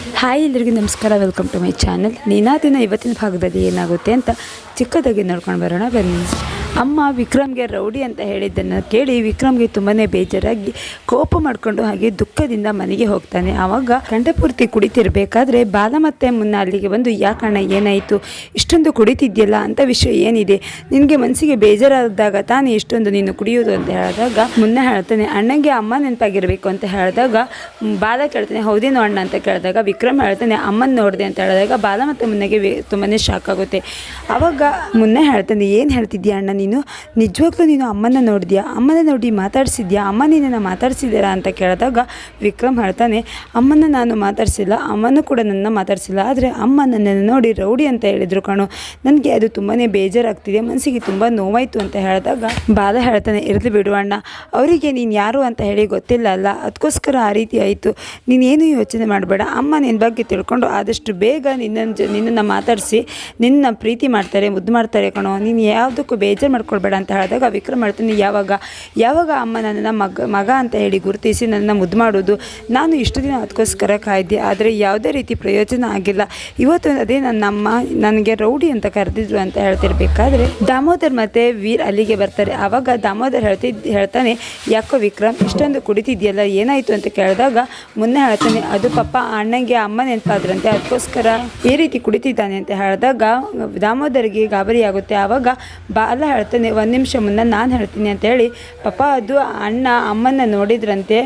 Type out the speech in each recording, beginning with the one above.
Hi, ಎಲ್ರಿಗೂ ನಮಸ್ಕಾರ. Welcome to my channel ನೀನಾದಿನ ಇವತ್ತಿನ ಭಾಗದಲ್ಲಿ ಏನಾಗುತ್ತೆ ಅಂತ ಚಿಕ್ಕದಾಗಿ ನೋಡ್ಕೊಂಡು ಬರೋಣ ಬನ್ನಿ. ಅಮ್ಮ ವಿಕ್ರಮ್ಗೆ ರೌಡಿ ಅಂತ ಹೇಳಿದ್ದನ್ನು ಕೇಳಿ ವಿಕ್ರಮ್ಗೆ ತುಂಬಾ ಬೇಜಾರಾಗಿ ಕೋಪ ಮಾಡಿಕೊಂಡು ಹಾಗೆ ದುಃಖದಿಂದ ಮನೆಗೆ ಹೋಗ್ತಾನೆ. ಆವಾಗ ಕಂಠಪೂರ್ತಿ ಕುಡಿತಿರಬೇಕಾದ್ರೆ ಬಾಲ ಮತ್ತೆ ಮುನ್ನ ಅಲ್ಲಿಗೆ ಬಂದು ಯಾಕಣ್ಣ ಏನಾಯಿತು? ಇಷ್ಟೊಂದು ಕುಡಿತಿದ್ಯಲ್ಲ? ಅಂತ ವಿಷಯ ಏನಿದೆ? ನಿನಗೆ ಮನಸ್ಸಿಗೆ ಬೇಜಾರಾದಾಗ ತಾನೇ ಇಷ್ಟೊಂದು ನೀನು ಕುಡಿಯೋದು? ಅಂತ ಹೇಳಿದಾಗ ಮುನ್ನ ಹೇಳ್ತಾನೆ, ಅಣ್ಣಂಗೆ ಅಮ್ಮ ನೆನಪಾಗಿರಬೇಕು ಅಂತ ಹೇಳಿದಾಗ ಬಾಲ ಕೇಳ್ತಾನೆ, ಹೌದೇನೋ ಅಣ್ಣ? ಅಂತ ಕೇಳಿದಾಗ ವಿಕ್ರಮ್ ಹೇಳ್ತಾನೆ, ಅಮ್ಮನ ನೋಡಿದೆ ಅಂತ ಹೇಳಿದಾಗ ಬಾಲ ಮತ್ತು ಮುನ್ನಗೆ ತುಂಬಾ ಶಾಕ್ ಆಗುತ್ತೆ. ಆವಾಗ ಮುನ್ನ ಹೇಳ್ತಾನೆ, ಏನು ಹೇಳ್ತಿದ್ಯಾ ಅಣ್ಣ ನೀನು ನಿಜವಾಗ್ಲೂ ನೀನು ಅಮ್ಮನ ನೋಡಿದ್ಯಾ? ಅಮ್ಮನ ನೋಡಿ ಮಾತಾಡಿಸಿದ್ಯಾ? ಅಮ್ಮ ನಿನ್ನನ್ನು ಮಾತಾಡಿಸಿದ್ದೀರಾ ಅಂತ ಕೇಳಿದಾಗ ವಿಕ್ರಮ್ ಹೇಳ್ತಾನೆ ಅಮ್ಮನ ನಾನು ಮಾತಾಡಿಸಿಲ್ಲ, ಅಮ್ಮನೂ ಕೂಡ ನನ್ನ ಮಾತಾಡಿಸಿಲ್ಲ. ಆದರೆ ಅಮ್ಮ ನನ್ನನ್ನು ನೋಡಿ ರೌಡಿ ಅಂತ ಹೇಳಿದ್ರು ಕಣೋ. ನನಗೆ ಅದು ತುಂಬಾ ಬೇಜಾರಾಗ್ತಿದೆ ಮನಸ್ಸಿಗೆ ತುಂಬ ನೋವಾಯಿತು ಅಂತ ಹೇಳಿದಾಗ ಬಾಲ ಹೇಳ್ತಾನೆ, ಇರಲಿ ಬಿಡು ಅಣ್ಣ, ಅವರಿಗೆ ನೀನು ಯಾರು ಅಂತ ಹೇಳಿ ಗೊತ್ತಿಲ್ಲ ಅಲ್ಲ? ಅದಕ್ಕೋಸ್ಕರ ಆ ರೀತಿ ಆಯಿತು. ನೀನೇನು ಯೋಚನೆ ಮಾಡಬೇಡ. ಅಮ್ಮ ನಿನ್ನ ಬಗ್ಗೆ ತಿಳ್ಕೊಂಡು ಆದಷ್ಟು ಬೇಗ ನಿನ್ನ ಜ, ನಿನ್ನನ್ನು ಮಾತಾಡಿಸಿ, ನಿನ್ನ ಪ್ರೀತಿ ಮಾಡ್ತಾರೆ, ಮುದ್ದು ಮಾಡ್ತಾರೆ ಕಣೋ. ನೀನು ಯಾವುದಕ್ಕೂ ಬೇಜಾರು ಮಾಡ್ಕೊಳ್ಬೇಡ ಅಂತ ಹೇಳಿದಾಗ ವಿಕ್ರಮ್ ಹೇಳ್ತೀನಿ, ಯಾವಾಗ ಯಾವಾಗ ಅಮ್ಮ ನನ್ನನ್ನು ಮಗ ಮಗ ಅಂತ ಹೇಳಿ ಗುರುತಿಸಿ ನನ್ನ ಮುದ್ದು ಮಾಡೋದು? ನಾನು ಇಷ್ಟು ದಿನ ಅದಕ್ಕೋಸ್ಕರ ಕಾಯ್ದೆ, ಆದರೆ ಯಾವುದೇ ರೀತಿ ಪ್ರಯೋಜನ ಆಗಿಲ್ಲ. ಇವತ್ತು ಅದೇ ನನ್ನ ಅಮ್ಮ ನನಗೆ ರೌಡಿ ಅಂತ ಕರೆದಿದ್ರು ಅಂತ ಹೇಳ್ತಿರ್ಬೇಕಾದ್ರೆ ದಾಮೋದರ್ ಮತ್ತು ವೀರ್ ಅಲ್ಲಿಗೆ ಬರ್ತಾರೆ. ಆವಾಗ ದಾಮೋದರ್ ಹೇಳ್ತಿದ್ ಹೇಳ್ತಾನೆ, ಯಾಕೋ ವಿಕ್ರಮ್, ಇಷ್ಟೊಂದು ಕುಡಿತಿದ್ಯಲ್ಲ, ಏನಾಯಿತು? ಅಂತ ಕೇಳಿದಾಗ ಮುನ್ನೆ ಹೇಳ್ತಾನೆ, ಅದು ಪಾಪ ಅಣ್ಣಂಗೆ ಅಮ್ಮ ನೆನಪಾದ್ರಂತೆ, ಅದಕ್ಕೋಸ್ಕರ ಈ ರೀತಿ ಕುಡಿತಿದ್ದಾನೆ. ಅಂತ ಹೇಳಿದಾಗ ದಾಮೋದರ್ಗೆ ಗಾಬರಿ ಆಗುತ್ತೆ. ಆವಾಗ ಬಾಲ ಹೇಳ್ತಾನೆ, ಒಂದು ನಿಮಿಷ ಮುನ್ನ ನಾನು ಹೇಳ್ತೀನಿ ಅಂತ ಹೇಳಿ ಪಾಪ ಅದು ಅಣ್ಣ ಅಮ್ಮನ ನೋಡಿದ್ರಂತೆ,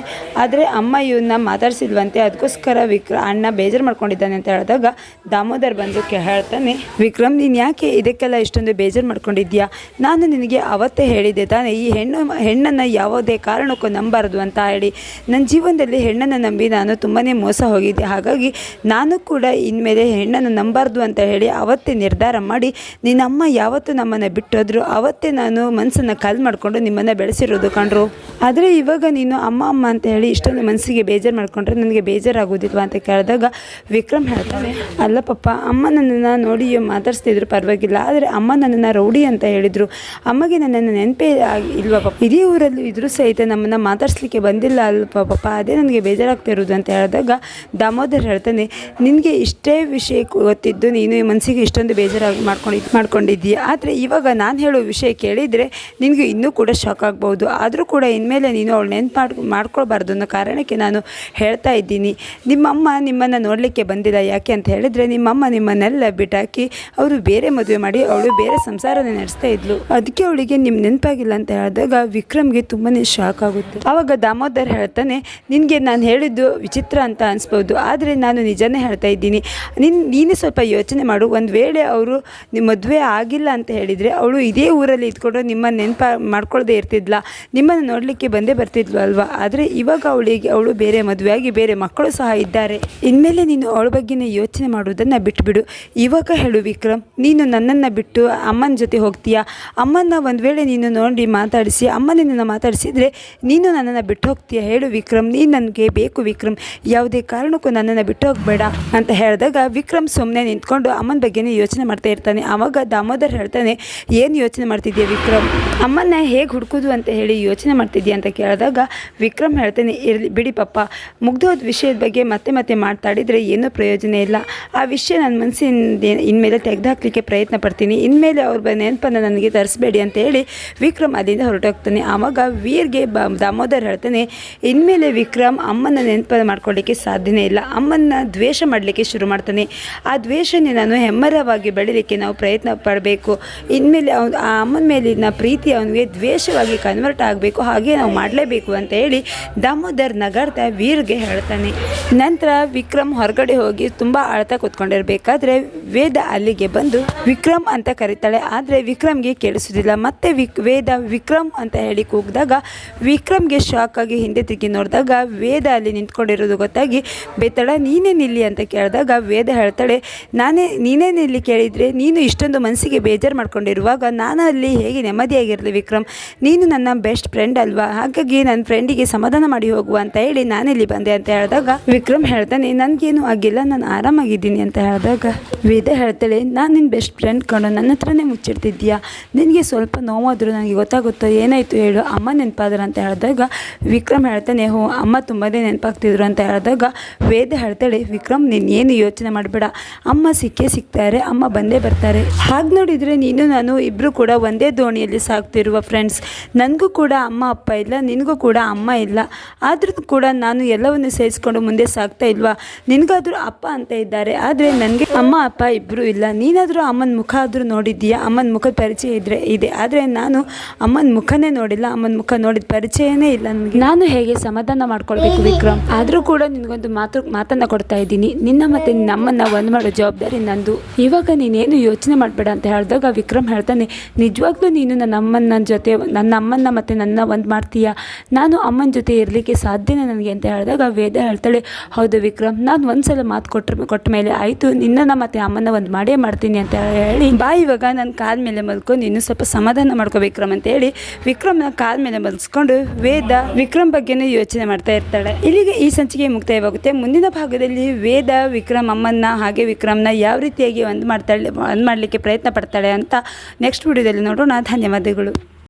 ಆದರೆ ಅಮ್ಮ ಇವನ್ನ ಮಾತಾಡ್ಸಿದ್ವಂತೆ ಅದಕ್ಕೋಸ್ಕರ ವಿಕ್ರ ಅಣ್ಣ ಬೇಜಾರು ಮಾಡ್ಕೊಂಡಿದ್ದಾನೆ ಅಂತ ಹೇಳಿದಾಗ ದಾಮೋದರ್ ಬಂದು ಹೇಳ್ತಾನೆ ವಿಕ್ರಮ್ ನೀನು ಯಾಕೆ ಇದಕ್ಕೆಲ್ಲ ಇಷ್ಟೊಂದು ಬೇಜಾರು ಮಾಡ್ಕೊಂಡಿದ್ಯಾ? ನಾನು ನಿನಗೆ ಅವತ್ತೇ ಹೇಳಿದ್ದೆ ತಾನೆ, ಈ ಹೆಣ್ಣು ಹೆಣ್ಣನ್ನು ಯಾವುದೇ ಕಾರಣಕ್ಕೂ ನಂಬಾರದು ಅಂತ ಹೇಳಿ. ನನ್ನ ಜೀವನದಲ್ಲಿ ಹೆಣ್ಣನ್ನು ನಂಬಿ ನಾನು ತುಂಬಾ ಮೋಸ ಹೋಗಿದ್ದೆ, ಹಾಗಾಗಿ ನಾನು ಕೂಡ ಇನ್ಮೇಲೆ ಹೆಣ್ಣನ್ನು ನಂಬಾರ್ದು ಅಂತ ಹೇಳಿ ಅವತ್ತೇ ನಿರ್ಧಾರ ಮಾಡಿ, ನಿನ್ನಮ್ಮ ಯಾವತ್ತು ನಮ್ಮನ್ನು ಬಿಟ್ಟೋದ್ರು ಅವತ್ತೇ ನಾನು ಮನಸ್ಸನ್ನು ಕಲ್ ಮಾಡಿಕೊಂಡು ನಿಮ್ಮನ್ನು ಬೆಳೆಸಿರೋದು ಕಂಡ್ರು ಆದರೆ ಇವಾಗ ನೀನು ಅಮ್ಮ ಅಮ್ಮ ಅಂತ ಹೇಳಿ ಇಷ್ಟೊಂದು ಮನಸ್ಸಿಗೆ ಬೇಜಾರು ಮಾಡಿಕೊಂಡ್ರೆ ನನಗೆ ಬೇಜಾರಾಗೋದಿಲ್ವಾ ಅಂತ ಕೇಳಿದಾಗ ವಿಕ್ರಮ್ ಹೇಳ್ತಾನೆ, ಅಲ್ಲ ಪಪ್ಪ, ಅಮ್ಮ ನನ್ನನ್ನು ನೋಡಿ ಮಾತಾಡಿಸ್ತಿದ್ರು ಪರವಾಗಿಲ್ಲ, ಆದರೆ ಅಮ್ಮ ನನ್ನನ್ನು ರೌಡಿ ಅಂತ ಹೇಳಿದರು. ಅಮ್ಮಗೆ ನನ್ನನ್ನು ನೆನಪೇ ಇಲ್ವಾ ಪಪ್ಪ? ಇಡೀ ಊರಲ್ಲಿ ಇದ್ರೂ ಸಹಿತ ನಮ್ಮನ್ನು ಮಾತಾಡಿಸ್ಲಿಕ್ಕೆ ಬಂದಿಲ್ಲ ಅಲ್ವಾ ಪಪ್ಪ, ಅದೇ ನನಗೆ ಬೇಜಾರಾಗ್ತಿರೋದು ಅಂತ ಹೇಳಿದಾಗ ದಾಮೋದರ್ ಹೇಳ್ತಾನೆ, ನಿನಗೆ ಇಷ್ಟೇ ವಿಷಯ ಗೊತ್ತಿದ್ದು ನೀನು ಮನಸ್ಸಿಗೆ ಇಷ್ಟೊಂದು ಬೇಜಾರಾಗಿ ಮಾಡ್ಕೊಂಡಿದ್ದು ಮಾಡ್ಕೊಂಡಿದ್ದೀಯ? ಆದರೆ ಇವಾಗ ನಾನು ಹೇಳೋ ವಿಷಯ ಕೇಳಿದರೆ ನಿನಗೆ ಇನ್ನೂ ಕೂಡ ಶಾಕ್ ಆಗ್ಬೋದು ಆದರೂ ಕೂಡ ಇನ್ಮೇಲೆ ನೀನು ಅವಳು ನೆನ್ಪು ಮಾಡ್ ಮಾಡ್ಕೊಳ್ಬಾರ್ದು ಅನ್ನೋ ಕಾರಣಕ್ಕೆ ನಾನು ಹೇಳ್ತಾ ಇದ್ದೀನಿ. ನಿಮ್ಮಮ್ಮ ನಿಮ್ಮನ್ನು ನೋಡಲಿಕ್ಕೆ ಬಂದಿಲ್ಲ ಯಾಕೆ ಅಂತ ಹೇಳಿದರೆ ನಿಮ್ಮಮ್ಮ ನಿಮ್ಮನ್ನೆಲ್ಲ ಬಿಟ್ಟಾಕಿ ಅವರು ಬೇರೆ ಮದುವೆ ಮಾಡಿ ಅವಳು ಬೇರೆ ಸಂಸಾರನ ನಡೆಸ್ತಾ ಇದ್ಲು. ಅದಕ್ಕೆ ಅವಳಿಗೆ ನಿಮ್ಮ ನೆನಪಾಗಿಲ್ಲ ಅಂತ ಹೇಳಿದಾಗ ವಿಕ್ರಮ್ಗೆ ತುಂಬಾ ಶಾಕ್ ಆಗುತ್ತೆ. ಆವಾಗ ದಾಮೋದರ್ ಹೇಳ್ತಾನೆ, ನಿನಗೆ ನಾನು ಹೇಳಿದ್ದು ವಿಚಿತ್ರ ಅಂತ ಅನಿಸ್ಬೋದು. ಆದರೆ ನಾನು ನಿಜನೇ ಹೇಳ್ತಾ ಇದ್ದೀನಿ. ನಿನ್ನ ನೀನೇ ಸ್ವಲ್ಪ ಯೋಚನೆ ಮಾಡು. ಒಂದು ವೇಳೆ ಅವರು ನಿಮ್ಮ ಮದುವೆ ಆಗಿಲ್ಲ ಅಂತ ಹೇಳಿದರೆ ಅವಳು ಇದೇ ಇದ್ಕೊಂಡು ನಿಮ್ಮ ನೆನಪ ಮಾಡ್ಕೊಳ್ಳದೆ ಇರ್ತಿದ್ಲ, ನಿಮ್ಮನ್ನು ನೋಡಲಿಕ್ಕೆ ಬಂದೇ ಬರ್ತಿದ್ಲು ಅಲ್ವಾ ಆದರೆ ಇವಾಗ ಅವಳಿಗೆ, ಅವಳು ಬೇರೆ ಮದುವೆಯಾಗಿ ಬೇರೆ ಮಕ್ಕಳು ಸಹ ಇದ್ದಾರೆ. ಇನ್ಮೇಲೆ ನೀನು ಅವಳ ಬಗ್ಗೆನೇ ಯೋಚನೆ ಮಾಡೋದನ್ನು ಬಿಟ್ಬಿಡು. ಇವಾಗ ಹೇಳು ವಿಕ್ರಮ್, ನೀನು ನನ್ನನ್ನು ಬಿಟ್ಟು ಅಮ್ಮನ ಜೊತೆ ಹೋಗ್ತೀಯಾ? ಅಮ್ಮನ ಒಂದು ವೇಳೆ ನೀನು ನೋಡಿ ಮಾತಾಡಿಸಿ ಅಮ್ಮ ನಿನ್ನನ್ನು ಮಾತಾಡಿಸಿದರೆ ನೀನು ನನ್ನನ್ನು ಬಿಟ್ಟು ಹೋಗ್ತೀಯಾ? ಹೇಳು ವಿಕ್ರಮ್, ನೀನು ನನಗೆ ಬೇಕು ವಿಕ್ರಮ್. ಯಾವುದೇ ಕಾರಣಕ್ಕೂ ನನ್ನನ್ನು ಬಿಟ್ಟು ಹೋಗಬೇಡ ಅಂತ ಹೇಳಿದಾಗ ವಿಕ್ರಮ್ ಸುಮ್ಮನೆ ನಿಂತ್ಕೊಂಡು ಅಮ್ಮನ ಬಗ್ಗೆನೇ ಯೋಚನೆ ಮಾಡ್ತಾ ಇರ್ತಾನೆ. ಆವಾಗ ದಾಮೋದರ್ ಹೇಳ್ತಾನೆ, ಏನು ಯೋಚನೆ ಮಾಡ್ತಿದ್ಯಾ ವಿಕ್ರಮ್? ಅಮ್ಮನ ಹೇಗೆ ಹುಡುಕೋದು ಅಂತ ಹೇಳಿ ಯೋಚನೆ ಮಾಡ್ತಿದ್ಯಾ ಅಂತ ಕೇಳಿದಾಗ, ವಿಕ್ರಮ್ ಹೇಳ್ತಾನೆ, ಇರಲಿ, ಬಿಡಿ ಪಪ್ಪ. ಮುಗ್ದೋದ ವಿಷಯದ ಬಗ್ಗೆ ಮತ್ತೆ ಮತ್ತೆ ಮಾತಾಡಿದರೆ ಏನೂ ಪ್ರಯೋಜನ ಇಲ್ಲ. ಆ ವಿಷಯ ನನ್ನ ಮನಸ್ಸಿಂದ ಇನ್ಮೇಲೆ ತೆಗೆದುಹಾಕ್ಲಿಕ್ಕೆ ಪ್ರಯತ್ನ ಪಡ್ತೀನಿ. ಇನ್ಮೇಲೆ ಅವ್ರ ನೆನಪನ್ನು ನನಗೆ ತರಿಸ್ಬೇಡಿ ಅಂತ ಹೇಳಿ ವಿಕ್ರಮ್ ಅಲ್ಲಿಂದ ಹೊರಟೋಗ್ತಾನೆ. ಆವಾಗ ವೀರ್ಗೆ ಬ, ದಾಮೋದರ್ ಹೇಳ್ತಾನೆ, ಇನ್ಮೇಲೆ ವಿಕ್ರಮ್ ಅಮ್ಮನ ನೆನಪನ್ನು ಮಾಡ್ಕೊಳ್ಳಿಕ್ಕೆ ಸಾಧ್ಯನೇ ಇಲ್ಲ. ಅಮ್ಮನ ದ್ವೇಷ ಮಾಡಲಿಕ್ಕೆ ಶುರು ಮಾಡ್ತಾನೆ. ಆ ದ್ವೇಷನೇ ನಾನು ಹೆಮ್ಮರವಾಗಿ ಬೆಳೀಲಿಕ್ಕೆ ನಾವು ಪ್ರಯತ್ನ ಪಡಬೇಕು. ಇನ್ಮೇಲೆ ಅವ್ನು, ಆ ಅಮ್ಮನ ಮೇಲಿನ ಪ್ರೀತಿ ಅವನಿಗೆ ದ್ವೇಷವಾಗಿ ಕನ್ವರ್ಟ್ ಆಗಬೇಕು, ಹಾಗೆ ನಾವು ಮಾಡಲೇಬೇಕು ಅಂತ ಹೇಳಿ ದಾಮೋದರ್ ನಗರ್ತ ವೀರ್ಗೆ ಹೇಳ್ತಾನೆ. ನಂತರ ವಿಕ್ರಮ್ ಹೊರಗಡೆ ಹೋಗಿ ತುಂಬ ಅಳ್ತಾ ಕೂತ್ಕೊಂಡಿರಬೇಕಾದ್ರೆ ವೇದ ಅಲ್ಲಿಗೆ ಬಂದು ವಿಕ್ರಮ್ ಅಂತ ಕರೀತಾಳೆ. ಆದರೆ ವಿಕ್ರಮ್ಗೆ ಕೇಳಿಸೋದಿಲ್ಲ. ಮತ್ತೆ ವಿಕ್, ವೇದ ವಿಕ್ರಮ್ ಅಂತ ಹೇಳಿ ಕೂಗಿದಾಗ ವಿಕ್ರಮ್ಗೆ ಶಾಕ್ ಆಗಿ ಹಿಂದೆ ತಿರುಗಿ ನೋಡಿದಾಗ ವೇದ ಅಲ್ಲಿ ನಿಂತ್ಕೊಂಡಿರೋದು ಗೊತ್ತಾಗಿ, ಬೇತಾಳ, ನೀನೇ ನಿಲ್ಲಿ ಅಂತ ಕೇಳಿದಾಗ ವೇದ ಹೇಳ್ತಾಳೆ, ನಾನೇ, ನೀನೇ ನಿಲ್ಲಿ ಕೇಳಿದರೆ ನೀನು ಇಷ್ಟೊಂದು ಮನಸ್ಸಿಗೆ ಬೇಜಾರು ಮಾಡ್ಕೊಂಡಿರುವಾಗ ನಾನು ನಾನಲ್ಲಿ ಹೇಗೆ ನೆಮ್ಮದಿಯಾಗಿರಲಿ ವಿಕ್ರಮ್? ನೀನು ನನ್ನ ಬೆಸ್ಟ್ ಫ್ರೆಂಡ್ ಅಲ್ವಾ? ಹಾಗಾಗಿ ನನ್ನ ಫ್ರೆಂಡಿಗೆ ಸಮಾಧಾನ ಮಾಡಿ ಹೋಗುವ ಅಂತ ಹೇಳಿ ನಾನಿಲ್ಲಿ ಬಂದೆ ಅಂತ ಹೇಳಿದಾಗ ವಿಕ್ರಮ್ ಹೇಳ್ತಾನೆ, ನನಗೇನು ಆಗಿಲ್ಲ, ನಾನು ಆರಾಮಾಗಿದ್ದೀನಿ ಅಂತ ಹೇಳಿದಾಗ, ವೇದ ಹೇಳ್ತಾಳೆ, ನಾನು ನಿನ್ನ ಬೆಸ್ಟ್ ಫ್ರೆಂಡ್ ಕಣೋ, ನನ್ನ ಹತ್ರನೇ ಮುಚ್ಚಿಡ್ತಿದ್ದೀಯಾ? ನಿನಗೆ ಸ್ವಲ್ಪ ನೋವಾದರೂ ನನಗೆ ಗೊತ್ತಾಗುತ್ತೋ, ಏನಾಯಿತು ಹೇಳು, ಅಮ್ಮ ನೆನಪಾದ್ರ ಅಂತ ಹೇಳಿದಾಗ, ವಿಕ್ರಮ್ ಹೇಳ್ತಾನೆ, ಹೋ, ಅಮ್ಮ ತುಂಬಾ ನೆನಪಾಗ್ತಿದ್ರು ಅಂತ ಹೇಳಿದಾಗ, ವೇದ ಹೇಳ್ತಾಳೆ, ವಿಕ್ರಮ್, ನೀನು ಏನು ಯೋಚನೆ ಮಾಡಬೇಡ, ಅಮ್ಮ ಸಿಕ್ಕೇ ಸಿಗ್ತಾರೆ, ಅಮ್ಮ ಬಂದೇ ಬರ್ತಾರೆ. ಹಾಗೆ ನೋಡಿದರೆ ನೀನು, ನಾನು ಇಬ್ಬರು ಕೂಡ ಒಂದೇ ದೋಣಿಯಲ್ಲಿ ಸಾಗ್ತಿರುವ ಫ್ರೆಂಡ್ಸ್ ನನಗೂ ಕೂಡ ಅಮ್ಮ, ಅಪ್ಪ ಇಲ್ಲ, ನಿನಗೂ ಕೂಡ ಅಮ್ಮ ಇಲ್ಲ. ಆದ್ರೂ ಕೂಡ ನಾನು ಎಲ್ಲವನ್ನು ಸೇರಿಸ್ಕೊಂಡು ಮುಂದೆ ಸಾಗ್ತಾ ಇಲ್ವಾ? ನಿನಗಾದರೂ ಅಪ್ಪ ಅಂತ ಇದ್ದಾರೆ. ಆದರೆ ನನಗೆ ಅಮ್ಮ, ಅಪ್ಪ ಇಬ್ಬರು ಇಲ್ಲ. ನೀನಾದರೂ ಅಮ್ಮನ ಮುಖ ಆದರೂ ನೋಡಿದ್ದೀಯಾ? ಅಮ್ಮನ ಮುಖದ ಪರಿಚಯ ಇದ್ರೆ ಇದೆ. ಆದರೆ ನಾನು ಅಮ್ಮನ ಮುಖನೇ ನೋಡಿಲ್ಲ. ಅಮ್ಮನ ಮುಖ ನೋಡಿದ ಪರಿಚಯನೇ ಇಲ್ಲ ನನಗೆ. ನಾನು ಹೇಗೆ ಸಮಾಧಾನ ಮಾಡ್ಕೊಳ್ಬೇಕು ವಿಕ್ರಮ್? ಆದರೂ ಕೂಡ ನಿನಗೊಂದು ಮಾತು, ಮಾತನ್ನು ಕೊಡ್ತಾ ಇದ್ದೀನಿ. ನಿನ್ನ ಮತ್ತು ನಿನ್ನ ಅಮ್ಮನ್ನ ಒಂದು ಮಾಡೋ ಜವಾಬ್ದಾರಿ ನಂದು. ಇವಾಗ ನೀನೇನು ಯೋಚನೆ ಮಾಡಬೇಡ ಅಂತ ಹೇಳಿದಾಗ ವಿಕ್ರಮ್ ಹೇಳ್ತಾನೆ ನಿಜವಾಗ್ಲೂ ನೀನು ನನ್ನ ಅಮ್ಮನ ಜೊತೆ, ನನ್ನ ಅಮ್ಮನ್ನ ಮತ್ತು ನನ್ನ ಒಂದು ಮಾಡ್ತೀಯಾ? ನಾನು ಅಮ್ಮನ ಜೊತೆ ಇರಲಿಕ್ಕೆ ಸಾಧ್ಯನೇ ನನಗೆ ಅಂತ ಹೇಳಿದಾಗ ವೇದ ಹೇಳ್ತಾಳೆ, ಹೌದು ವಿಕ್ರಮ್, ನಾನು ಒಂದ್ಸಲ ಮಾತು ಕೊಟ್ಟ ಕೊಟ್ಟ ಮೇಲೆ ಆಯಿತು, ನಿನ್ನನ್ನು ಮತ್ತು ಅಮ್ಮನ ಒಂದು ಮಾಡೇ ಮಾಡ್ತೀನಿ ಅಂತ ಹೇಳಿ, ಬಾ ಇವಾಗ ನನ್ನ ಕಾಲ ಮೇಲೆ ಮಲ್ಕೊಂಡು ನೀನು ಸ್ವಲ್ಪ ಸಮಾಧಾನ ಮಾಡ್ಕೋ ವಿಕ್ರಮ್ ಅಂತ ಹೇಳಿ, ವಿಕ್ರಮ್ನ ಕಾಲ ಮೇಲೆ ಮಲ್ಸ್ಕೊಂಡು ವೇದ ವಿಕ್ರಮ್ ಬಗ್ಗೆನೇ ಯೋಚನೆ ಮಾಡ್ತಾ ಇರ್ತಾಳೆ. ಇಲ್ಲಿಗೆ ಈ ಸಂಚಿಕೆ ಮುಕ್ತಾಯವಾಗುತ್ತೆ. ಮುಂದಿನ ಭಾಗದಲ್ಲಿ ವೇದ ವಿಕ್ರಮ್ ಅಮ್ಮನ್ನ ಹಾಗೆ ವಿಕ್ರಮ್ನ ಯಾವ ರೀತಿಯಾಗಿ ಒಂದು ಮಾಡ್ತಾಳೆ, ಒಂದು ಮಾಡಲಿಕ್ಕೆ ಪ್ರಯತ್ನ ಪಡ್ತಾಳೆ ಅಂತ ನೆಕ್ಸ್ಟ್ ವಿಡಿಯೋದಲ್ಲಿ ನೋಡೋಣ ಧನ್ಯವಾದಗಳು